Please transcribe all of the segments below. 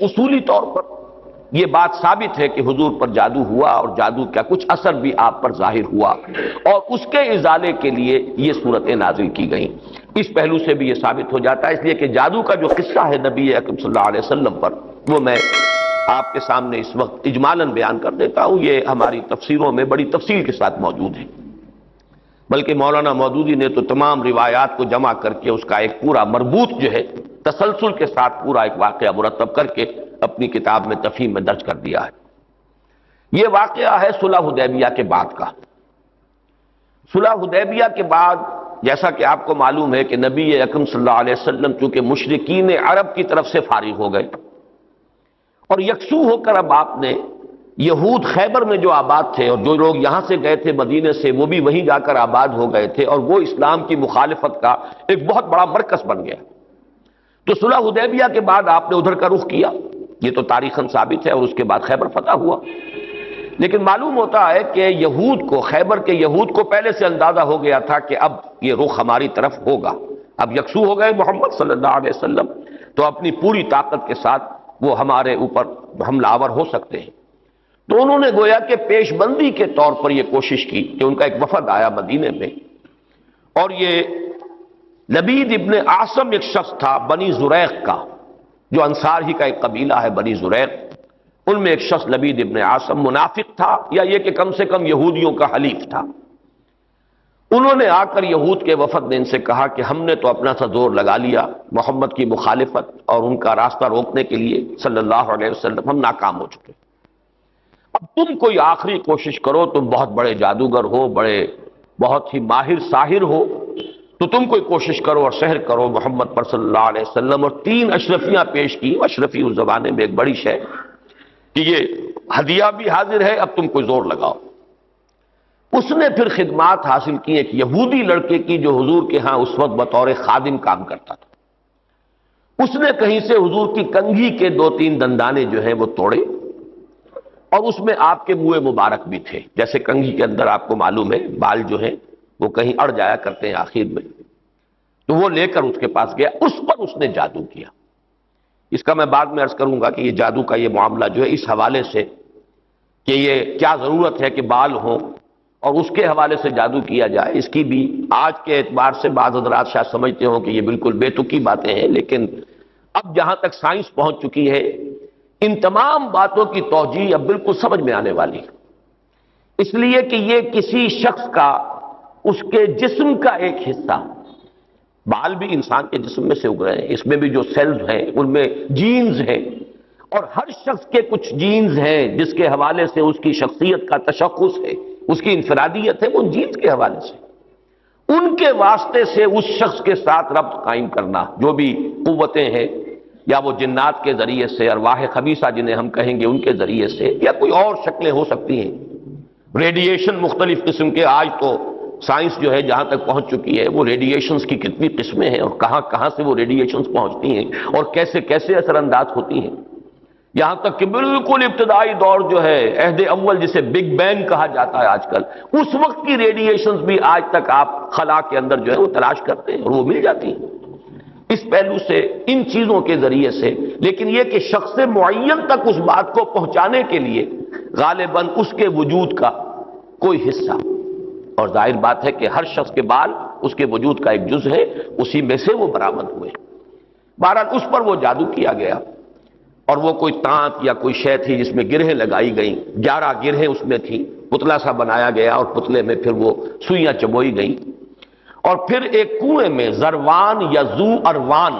اصولی طور پر یہ بات ثابت ہے کہ حضور پر جادو ہوا اور جادو کا کچھ اثر بھی آپ پر ظاہر ہوا اور اس کے ازالے کے لیے یہ صورتیں نازل کی گئیں۔ اس پہلو سے بھی یہ ثابت ہو جاتا ہے، اس لیے کہ جادو کا جو قصہ ہے نبی اکرم صلی اللہ علیہ وسلم پر، وہ میں آپ کے سامنے اس وقت اجمالاً بیان کر دیتا ہوں۔ یہ ہماری تفسیروں میں بڑی تفصیل کے ساتھ موجود ہے۔ بلکہ مولانا مودودی نے تو تمام روایات کو جمع کر کے اس کا ایک پورا مربوط جو ہے تسلسل کے ساتھ پورا ایک واقعہ مرتب کر کے اپنی کتاب میں تفہیم میں درج کر دیا ہے۔ یہ واقعہ ہے صلح حدیبیہ کے بعد کا۔ صلح حدیبیہ کے بعد جیسا کہ آپ کو معلوم ہے کہ نبی اکرم صلی اللہ علیہ وسلم چونکہ مشرقین عرب کی طرف سے فارغ ہو گئے۔ اور یکسو ہو کر اب آپ نے یہود خیبر میں جو آباد تھے اور جو لوگ یہاں سے گئے تھے مدینے سے، وہ بھی وہیں جا کر آباد ہو گئے تھے اور وہ اسلام کی مخالفت کا ایک بہت بڑا مرکز بن گیا۔ تو صلح حدیبیہ کے بعد آپ نے ادھر کا رخ کیا۔ یہ تو تاریخ ثابت ہے اور اس کے بعد خیبر فتح ہوا۔ لیکن معلوم ہوتا ہے کہ یہود کو، خیبر کے یہود کو پہلے سے اندازہ ہو گیا تھا کہ اب یہ رخ ہماری طرف ہوگا۔ اب یکسو ہو گئے محمد صلی اللہ علیہ وسلم۔ تو اپنی پوری طاقت کے ساتھ وہ ہمارے اوپر حملہ آور ہو سکتے ہیں۔ تو انہوں نے گویا کہ پیش بندی کے طور پر یہ کوشش کی کہ ان کا ایک وفد آیا مدینے میں۔ اور یہ لبید ابن آسم ایک شخص تھا، بنی زریق کا، جو انصار ہی کا ایک قبیلہ ہے، بنی زریق۔ ان میں ایک شخص لبید ابن آسم منافق تھا، یا یہ کہ کم سے کم یہودیوں کا حلیف تھا۔ انہوں نے آ کر یہود کے وفد نے ان سے کہا کہ ہم نے تو اپنا سا زور لگا لیا محمد کی مخالفت اور ان کا راستہ روکنے کے لیے صلی اللہ علیہ وسلم ہم ناکام ہو چکے۔ اب تم کوئی آخری کوشش کرو، تم بہت بڑے جادوگر ہو، بڑے بہت ہی ماہر ساحر ہو۔ تو تم کوئی کوشش کرو اور شہر کرو، محمد پر صلی اللہ علیہ وسلم، اور تین اشرفیاں پیش کی اشرفی اس زمانے میں ایک بڑی شے کہ یہ ہدیہ بھی حاضر ہے، اب تم کوئی زور لگاؤ۔ اس نے پھر خدمات حاصل کی، ایک یہودی لڑکے کی جو حضور کے ہاں اس وقت بطور خادم کام کرتا تھا۔ اس نے کہیں سے حضور کی کنگھی کے دو تین دندانے جو ہیں وہ توڑے اور اس میں آپ کے منہ مبارک بھی تھے۔ جیسے کنگھی کے اندر آپ کو معلوم ہے، بال جو ہیں وہ کہیں اڑ جایا کرتے ہیں آخر میں۔ تو وہ لے کر اس کے پاس گیا، اس پر اس نے جادو کیا۔ اس کا میں بعد میں عرض کروں گا کہ یہ جادو کا یہ معاملہ جو ہے، اس حوالے سے کہ یہ کیا ضرورت ہے کہ بال ہوں اور اس کے حوالے سے جادو کیا جائے۔ اس کی بھی آج کے اعتبار سے بعض حضرات شاید سمجھتے ہوں کہ یہ بالکل بے تکی باتیں ہیں، لیکن اب جہاں تک سائنس پہنچ چکی ہے، ان تمام باتوں کی توجہ اب بالکل سمجھ میں آنے والی۔ اس لیے کہ یہ کسی شخص کا اس کے جسم کا ایک حصہ۔ بال بھی انسان کے جسم میں سے اگ رہے ہیں، اس میں بھی جو سیلز ہیں، ان میں جینز ہیں۔ اور ہر شخص کے کچھ جینز ہیں، جس کے حوالے سے اس کی شخصیت کا تشخص ہے، اس کی انفرادیت ہے، وہ ان جینز کے حوالے سے۔ ان کے واسطے سے اس شخص کے ساتھ ربط قائم کرنا، جو بھی قوتیں ہیں، یا وہ جنات کے ذریعے سے، ارواح خبیصہ جنہیں ہم کہیں گے، ان کے ذریعے سے، یا کوئی اور شکلیں ہو سکتی ہیں۔ ریڈیشن مختلف قسم کے، آج تو سائنس جو ہے جہاں تک پہنچ چکی ہے، وہ ریڈیشنز کی کتنی قسمیں ہیں اور کہاں کہاں سے وہ ریڈیشنز پہنچتی ہیں اور کیسے کیسے اثر انداز ہوتی ہیں۔ یہاں تک کہ بالکل ابتدائی دور جو ہے، عہد اول جسے بگ بینگ کہا جاتا ہے آج کل، اس وقت کی ریڈیشنز بھی آج تک آپ خلا کے اندر جو ہے وہ تلاش کرتے ہیں اور وہ مل جاتی ہیں۔ اس پہلو سے، ان چیزوں کے ذریعے سے، لیکن یہ کہ شخص معین تک اس بات کو پہنچانے کے لیے غالباً اس کے وجود کا کوئی حصہ اور ظاہر بات ہے کہ ہر شخص کے بال اس کے وجود کا ایک جز ہے، اسی میں سے وہ برآمد ہوئے۔ بہرحال اس پر وہ جادو کیا گیا۔ اور وہ کوئی تانت یا کوئی شے تھی جس میں گرہیں لگائی گئیں۔ گیارہ گرہیں اس میں تھیں۔ پتلا سا بنایا گیا اور پتلے میں پھر وہ سوئیاں چبوئی گئیں۔ اور پھر ایک کنویں میں زروان یا زو اروان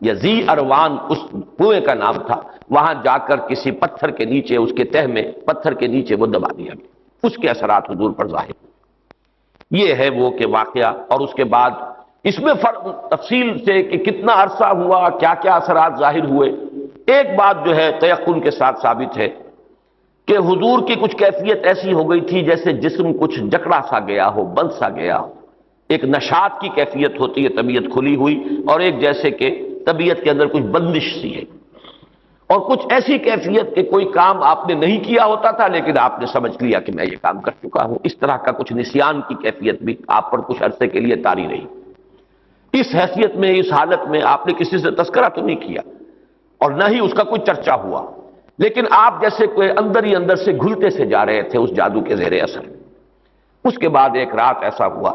یا زی اروان اس کنویں کا نام تھا۔ وہاں جا کر کسی پتھر کے نیچے، اس کے تہ میں پتھر کے نیچے وہ دبا دیا گیا۔ اس کے اثرات حضور پر ظاہر۔ یہ ہے وہ کہ واقعہ اور اس کے بعد اس میں فرق تفصیل سے کہ کتنا عرصہ ہوا کیا کیا اثرات ظاہر ہوئے۔ ایک بات جو ہے تیقن کے ساتھ ثابت ہے کہ حضور کی کچھ کیفیت ایسی ہو گئی تھی جیسے جسم کچھ جکڑا سا گیا ہو، بند سا گیا ہو۔ ایک نشات کی کیفیت ہوتی ہے، طبیعت کھلی ہوئی اور ایک جیسے کہ طبیعت کے اندر کچھ بندش سی ہے۔ اور کچھ ایسی کیفیت کہ کوئی کام آپ نے نہیں کیا ہوتا تھا، لیکن آپ نے سمجھ لیا کہ میں یہ کام کر چکا ہوں۔ اس طرح کا کچھ نسیان کی کیفیت بھی آپ پر کچھ عرصے کے لیے تاری رہی۔ اس حیثیت میں، اس حالت میں آپ نے کسی سے تذکرہ تو نہیں کیا اور نہ ہی اس کا کوئی چرچا ہوا۔ لیکن آپ جیسے کوئی اندر ہی اندر سے گھلتے سے جا رہے تھے اس جادو کے زیر اثر۔ اس کے بعد ایک رات ایسا ہوا۔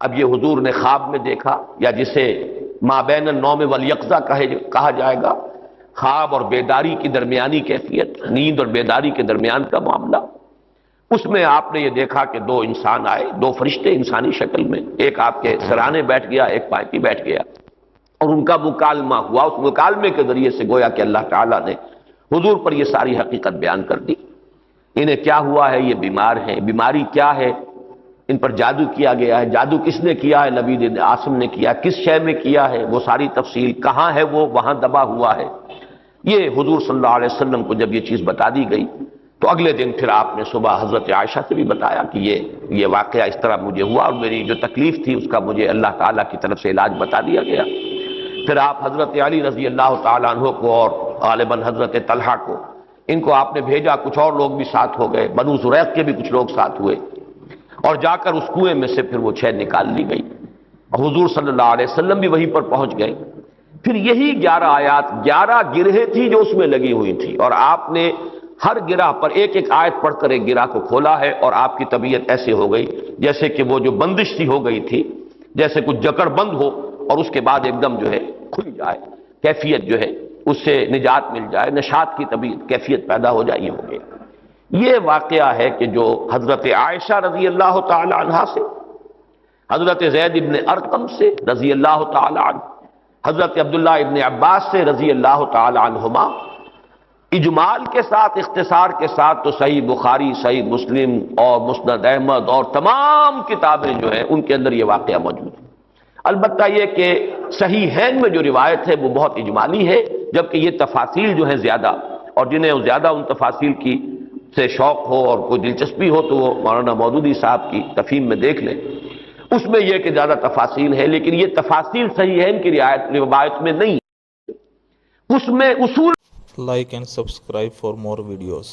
اب یہ حضور نے خواب میں دیکھا، یا جسے مابین النوم والیقظہ کہا جائے گا خواب اور بیداری کی درمیانی کیفیت، نیند اور بیداری کے درمیان کا معاملہ۔ اس میں آپ نے یہ دیکھا کہ دو انسان آئے، دو فرشتے انسانی شکل میں، ایک آپ کے سرانے بیٹھ گیا، ایک پائپی بیٹھ گیا۔ اور ان کا مکالمہ ہوا، اس مکالمے کے ذریعے سے گویا کہ اللہ تعالیٰ نے حضور پر یہ ساری حقیقت بیان کر دی۔ انہیں کیا ہوا ہے؟ یہ بیمار ہیں۔ بیماری کیا ہے؟ ان پر جادو کیا گیا ہے۔ جادو کس نے کیا ہے؟ نبی آسم نے کیا کس شے میں کیا ہے؟ وہ ساری تفصیل کہاں ہے؟ وہ وہاں دبا ہوا ہے۔ یہ حضور صلی اللہ علیہ وسلم کو جب یہ چیز بتا دی گئی، تو اگلے دن پھر آپ نے صبح حضرت عائشہ سے بھی بتایا کہ یہ یہ واقعہ اس طرح مجھے ہوا اور میری جو تکلیف تھی، اس کا مجھے اللہ تعالیٰ کی طرف سے علاج بتا دیا گیا۔ پھر آپ حضرت علی رضی اللہ تعالیٰ عنہ کو اور غالباً حضرت طلحہ کو، ان کو آپ نے بھیجا، کچھ اور لوگ بھی ساتھ ہو گئے، بنو زریق کے بھی کچھ لوگ ساتھ ہوئے۔ اور جا کر اس کنویں میں سے پھر وہ چھید نکال لی گئی۔ حضور صلی اللہ علیہ وسلم بھی وہیں پر پہنچ گئے۔ پھر یہی گیارہ آیات، گیارہ گرہیں تھی جو اس میں لگی ہوئی تھی اور آپ نے ہر گرہ پر ایک ایک آیت پڑھ کر ایک گرہ کو کھولا ہے اور آپ کی طبیعت ایسے ہو گئی جیسے کہ وہ جو بندش تھی ہو گئی تھی، جیسے کچھ جکڑ بند ہو اور اس کے بعد ایک دم جو ہے کھل جائے، کیفیت جو ہے اس سے نجات مل جائے نشات کی طبیعت، کیفیت پیدا ہو جائے یہ ہو گیا یہ واقعہ ہے کہ جو حضرت عائشہ رضی اللہ تعالی عنہ سے، حضرت زید ابن ارقم سے رضی اللہ تعالی عنہ حضرت عبداللہ ابن عباس سے رضی اللہ تعالی عنہما، اجمال کے ساتھ، اختصار کے ساتھ تو صحیح بخاری، صحیح مسلم اور مسند احمد اور تمام کتابیں جو ہیں، ان کے اندر یہ واقعہ موجود ہے البتہ یہ کہ صحیح ہین میں جو روایت ہے، وہ بہت اجمالی ہے، جبکہ یہ تفاصیل جو ہیں زیادہ، اور جنہیں زیادہ ان تفاصیل کی سے شوق ہو اور کوئی دلچسپی ہو تو وہ مولانا مودودی صاحب کی تفہیم میں دیکھ لیں۔ اس میں یہ کہ زیادہ تفاصیل ہے، لیکن یہ تفاصیل صحیح ہے، ان کی رعایت، روایت میں نہیں۔ اس میں اصول like and subscribe for more videos